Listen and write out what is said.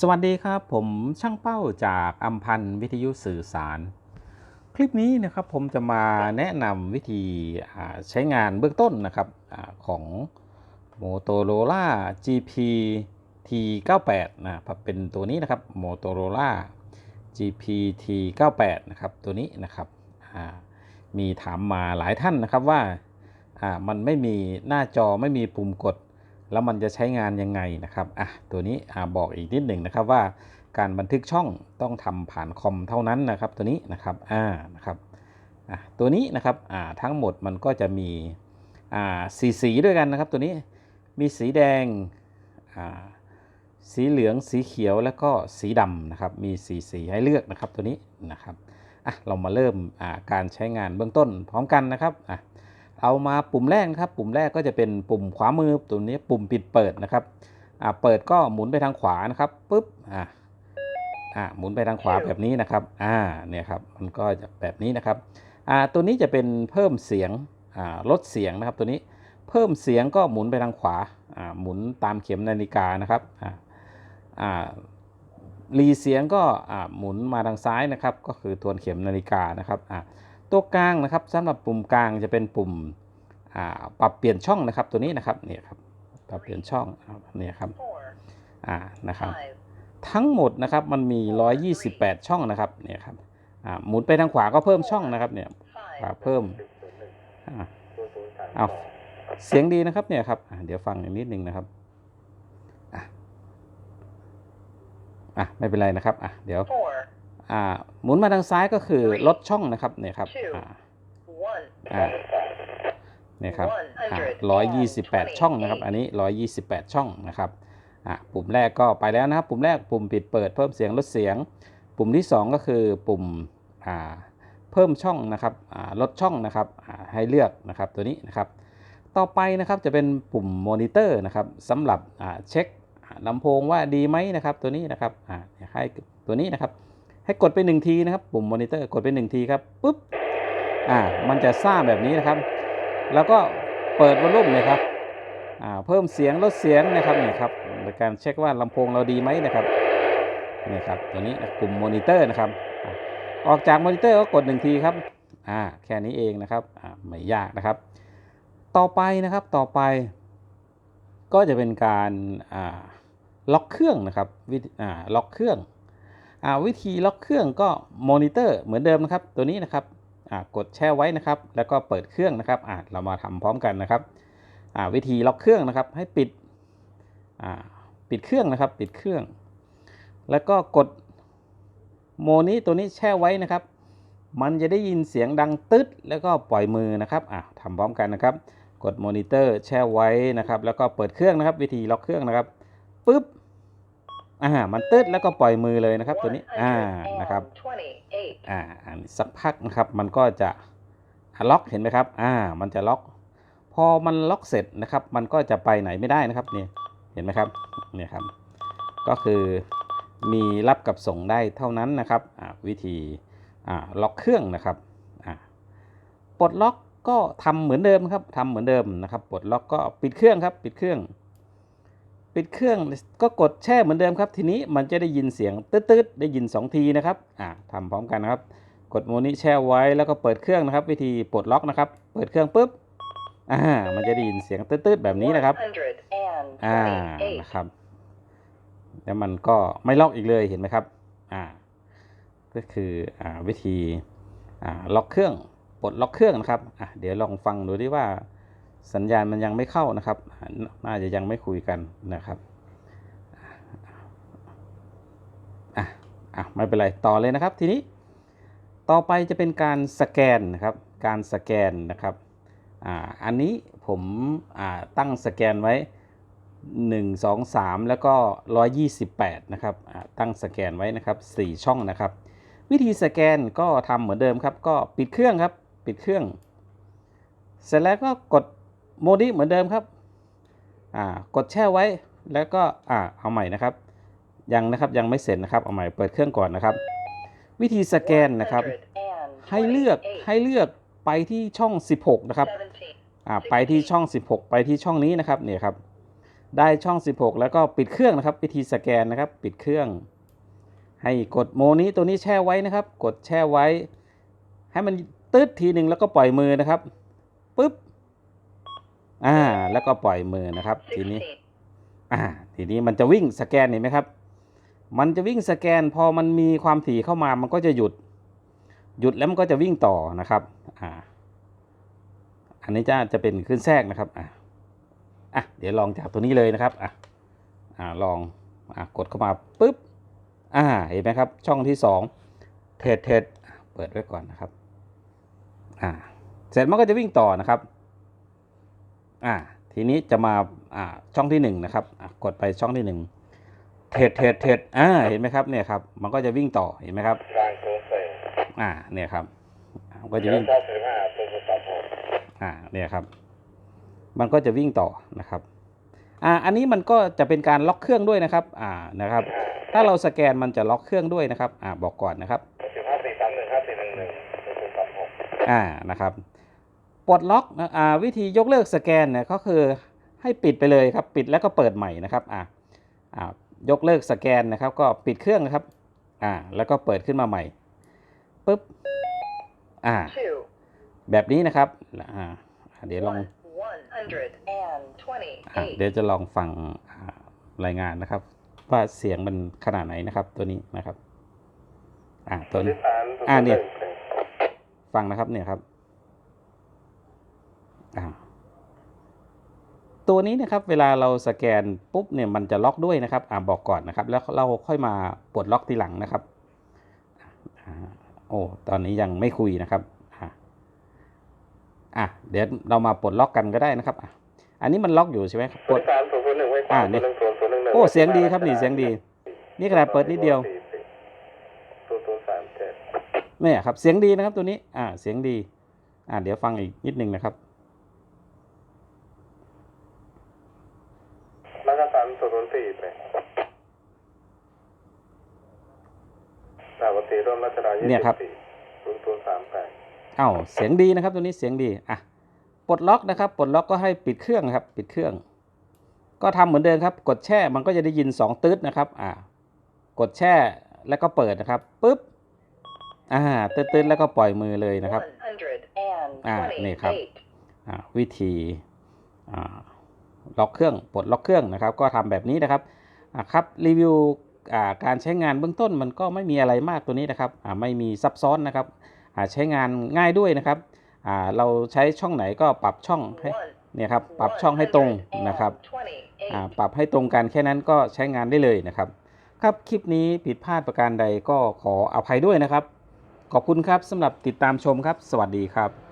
สวัสดีครับ ผมช่างเป้าจากอัมพันธ์วิทยุสื่อสาร คลิปนี้นะครับผมจะมาแนะนำวิธีใช้งานเบื้องต้นนะครับอของ Motorola GP T98 นะครับเป็นตัวนี้นะครับ Motorola GP T98 นะครับตัวนี้นะครับมีถามมาหลายท่านนะครับว่ามันไม่มีหน้าจอไม่มีปุ่มกด แล้วมันจะใช้งานยังไงนะครับอะตัวนี้อ่าบอกอีกนิดหนึ่งนะครับว่าการบันทึกช่องต้องทำผ่านคอมเท่านั้นนะครับ ตัวนี้นะครับอ่านะครับอะตัวนี้นะครับอ่าทั้งหมดมันก็จะมีอ่าสีสีด้วยกันนะครับ ตัวนี้มีสีแดงอ่าสีเหลืองสีเขียวแล้วก็สีดำนะครับ มีสีสีให้เลือกนะครับตัวนี้นะครับอะเรามาเริ่มอ่าการใช้งานเบื้องต้นพร้อมกันนะครับอะ เอามาปุ่มแรกนะครับ ปุ่มแรกก็จะเป็นปุ่มขวามือตัวนี้ปุ่มปิดเปิดนะครับอ่าเปิดก็หมุนไปทางขวานะครับปุ๊บอ่าอ่าหมุนไปทางขวาแบบนี้นะครับอ่าเนี่ยครับมันก็จะแบบนี้นะครับอ่าตัวนี้จะเป็นเพิ่มเสียงอ่าลดเสียงนะครับตัวนี้เพิ่มเสียงก็หมุนไปทางขวาอ่าหมุนตามเข็มนาฬิกานะครับอ่าอ่ารีเสียงก็อ่าหมุนมาทางซ้ายนะครับ ก็คือทวนเข็มนาฬิกานะครับอ่า ตัวกลางนะครับสำหรับปุ่มกลางจะเป็นปุ่มปรับเปลี่ยนช่องนะครับตัวนี้นะครับเนี่ยครับปรับเปลี่ยนช่องเนี่ยครับอ่านะครับทั้งหมดนะครับมันมี 128 ช่องนะครับเนี่ยครับอ่าหมุนไปทางขวาก็เพิ่มช่องนะครับเนี่ยขวาเพิ่มอ่าเอาเสียงดีนะครับเนี่ยครับเดี๋ยวฟังอีกนิดนึงนะครับอะไม่เป็นไรนะครับอะเดี๋ยว อ่าหมุนมาทางซ้ายก็คือลดช่องนะครับเนี่ยครับอ่า one, อ่าเนี่ยครับร้อยยี่สิบแปดช่องนะครับ อันนี้ร้อยยี่สิบแปดช่องนะครับอ่าปุ่มแรกก็ไปแล้วนะครับ ปุ่มแรกปุ่มปิดเปิดเพิ่มเสียงลดเสียง ปุ่มที่2ก็คือปุ่มอ่าเพิ่มช่องนะครับอ่าลดช่องนะครับอ่าให้เลือกนะครับตัวนี้นะครับ ต่อไปนะครับจะเป็นปุ่มมอนิเตอร์นะครับสำหรับอ่าเช็คอ่าลำโพงว่าดีไหมนะครับตัวนี้นะครับอ่าให้ตัวนี้นะครับ ให้กดไปหนึ่งทีนะครับปุ่มมอนิเตอร์กดไปหนึ่งทีครับปุ๊บอ่ามันจะซ่าแบบนี้นะครับ แล้วก็เปิดวอลลุ่มเลยครับอ่าเพิ่มเสียงลดเสียงนะครับนี่ครับในการเช็คว่าลำโพงเราดีไหมนะครับนี่ครับตัวนี้ปุ่มมอนิเตอร์นะครับออกจากมอนิเตอร์ก็กดหนึ่งทีครับอ่าแค่นี้เองนะครับอ่าไม่ยากนะครับ ต่อไปนะครับต่อไป ก็จะเป็นการอ่าล็อกเครื่องนะครับวิอ่าล็อกเครื่อง วิธีล็อกเครื่องก็มอนิเตอร์เหมือนเดิมนะครับ ตัวนี้นะครับกดแช่ไว้นะครับ แล้วก็เปิดเครื่องนะครับเรามาทำพร้อมกันนะครับวิธีล็อกเครื่องนะครับ ให้ปิดปิดเครื่องนะครับ ปิดเครื่อง แล้วก็กดโมนี้ตัวนี้แช่ไว้นะครับ มันจะได้ยินเสียงดังตึ๊ดแล้วก็ปล่อยมือนะครับอ่าทำพร้อมกันนะครับ กดมอนิเตอร์แช่ไว้นะครับ แล้วก็เปิดเครื่องนะครับ วิธีล็อกเครื่องนะครับปุ๊บ อ่ามันตืดแล้วก็ปล่อยมือเลยนะครับ ตัวนี้อ่านะครับ twenty-eight, อ่าอันสักพักนะครับมันก็จะอะล็อกเห็นไหมครับอ่ามันจะล็อก พอมันล็อกเสร็จนะครับ มันก็จะไปไหนไม่ได้นะครับนี่เห็นไหมครับเนี่ยครับ ก็คือมีรับกับส่งได้เท่านั้นนะครับอ่าวิธีอ่าล็อกเครื่องนะครับอ่าปลดล็อกก็ทำเหมือนเดิมครับทำเหมือนเดิมนะครับปลดล็อกก็ปิดเครื่องครับ ปิดเครื่อง ปิดเครื่องก็กดแช่เหมือนเดิมครับ ทีนี้มันจะได้ยินเสียงตืดๆได้ยิน 2 ทีนะครับอ่าทำพร้อมกันนะครับ กดโมนี้แช่ไว้แล้วก็เปิดเครื่องนะครับ วิธีปลดล็อกนะครับ เปิดเครื่องปุ๊บอ่ามันจะได้ยินเสียงตืดๆแบบนี้นะครับอ่านะครับแล้วมันก็ไม่ล็อกอีกเลยเห็นไหมครับอ่าก็คืออ่าวิธีอ่าล็อกเครื่องปลดล็อกเครื่องนะครับอะเดี๋ยวลองฟังดูดิว่า สัญญาณมันยังไม่เข้านะครับ น่าจะยังไม่คุยกันนะครับอะอะไม่เป็นไรต่อเลยนะครับทีนี้ต่อไปจะเป็นการสแกนนะครับการสแกนนะครับอ่าอันนี้ผมอ่าตั้งสแกนไว้ 1 2 3 แล้วก็ 128 นะครับอ่าตั้งสแกนไว้นะครับ 4 ช่องนะครับ วิธีสแกนก็ทำเหมือนเดิมครับ ก็ปิดเครื่องครับ ปิดเครื่อง เสร็จแล้วก็กด โมดิเหมือนเดิมครับอ่ากดแช่ไว้แล้วก็อ่าเอาใหม่นะครับ ยังนะครับยังไม่เสร็จนะครับ เอาใหม่เปิดเครื่องก่อนนะครับ วิธีสแกนนะครับ ให้เลือกให้เลือกไปที่ช่อง 16 นะครับอ่าไปที่ช่อง 16 ไปที่ช่องนี้นะครับเนี่ยครับ ได้ช่อง 16 แล้วก็ปิดเครื่องนะครับ วิธีสแกนนะครับ ปิดเครื่อง ให้กดโมนี้ตัวนี้แช่ไว้นะครับ กดแช่ไว้ ให้มันตืดทีหนึ่งแล้วก็ปล่อยมือนะครับปุ๊บ อ่า แล้วก็ปล่อยมือนะครับ ทีนี้16อ่า ทีนี้มันจะวิ่งสแกนเห็นไหมครับ มันจะวิ่งสแกนพอมันมีความถี่เข้ามามันก็จะหยุด หยุดแล้วมันก็จะวิ่งต่อนะครับ อ่า อันนี้จะจะเป็นขึ้นแทรกนะครับ อะอะเดี๋ยวลองจากตัวนี้เลยนะครับ อะอ่าลองอะกดเข้ามาปุ๊บ อ่า เห็นไหมครับ ช่องที่สองเทรดเทรดเปิดไว้ก่อนนะครับ อ่า เสร็จมันก็จะวิ่งต่อนะครับ อ่าทีนี้จะมาอ่าช่องที่หนึ่งนะครับอะกดไปช่องที่หนึ่งเทรดเทรดเทรดอ่าเห็นไหมครับเนี่ยครับ มันก็จะวิ่งต่อเห็นไหมครับกลางโค้งเซ่อ่าเนี่ยครับอ่ามันก็จะเดี๋ยววิ่งเก้าสิบห้าตัวสต็อปหกอ่าเนี่ยครับ มันก็จะวิ่งต่อนะครับอ่าอันนี้มันก็จะเป็นการล็อกเครื่องด้วยนะครับอ่านะครับ ถ้าเราสแกนมันจะล็อกเครื่องด้วยนะครับอ่าบอกก่อนนะครับสิบห้าสี่สามหนึ่งห้าสี่หนึ่งหนึ่งตัวสต็อปหกอ่านะครับ ปลดล็อกนะอ่าวิธียกเลิกสแกนเนี่ยก็คือให้ปิดไปเลยครับปิดแล้วก็เปิดใหม่นะครับอ่ายกเลิกสแกนนะครับ ก็ปิดเครื่องนะครับอ่าแล้วก็เปิดขึ้นมาใหม่ปุ๊บอ่าแบบนี้นะครับอ่าเดี๋ยวลองอเดี๋ยวจะลองฟังรายงานนะครับ ว่าเสียงมันขนาดไหนนะครับ ตัวนี้นะครับ อ่าตัวนี้ที่สามตัวอ่าเนี่ยฟังนะครับเนี่ยครับ ตัวนี้นะครับเวลาเราสแกนปุ๊บเนี่ยมันจะล็อกด้วยนะครับอ่าบอกก่อนนะครับ แล้วเราค่อยมาปลดล็อกทีหลังนะครับอ่าโอ้ตอนนี้ยังไม่คุยนะครับอ่าอะเดี๋ยวเรามาปลดล็อกกันก็ได้นะครับอะอันนี้มันล็อกอยู่ใช่ไหมครับปตัวลดที่สามศูนย์ศูนย์หนึ่งไว้อ่าสามนี่ศูนย์หนึ่งศูนย์ศูนย์หนึ่งหนึ่งโอ้เสียงดีครับนี่เสียงดี นี่ขนาดเปิดนิดเดียวตัวตัวสามเจ็ดเนี่ยครับเสียงดีนะครับตัวนี้ อ่าเสียงดี อ่าเดี๋ยวฟังอีกนิดนึงนะครับ แล้วก็สามศูนย์ศูนย์สี่ไปสาวัตถีร่วมรัชดายี่ เนี่ยครับสิบสี่ศูนย์ศูนย์สามแปดอ้าวเสียงดีนะครับตัวนี้เสียงดีอะปลดล็อกนะครับปลดล็อกก็ให้ปิดเครื่องครับปิดเครื่อง ก็ทำเหมือนเดิมครับกดแช่มันก็จะได้ยินสองตืดนะครับอ่ากดแช่แล้วก็เปิดนะครับปุ๊บอ่าตืดตืดแล้วก็ปล่อยมือเลยนะครับอ่านี่ครับ128อ่าวิธีอ่าล็อกเครื่องปลดล็อกเครื่องนะครับ ก็ทำแบบนี้นะครับอ่าครับรีวิวอ่า การใช้งานเบื้องต้นมันก็ไม่มีอะไรมากตัวนี้นะครับไม่มีซับซ้อนนะครับใช้งานง่ายด้วยนะครับเราใช้ช่องไหนก็ปรับช่องให้เนี่ยครับปรับช่องให้ตรงนะครับปรับให้ตรงกันแค่นั้นก็ใช้งานได้เลยนะครับ ครับคลิปนี้ผิดพลาดประการใดก็ขออภัยด้วยนะครับ ขอบคุณครับสำหรับติดตามชมครับ สวัสดีครับ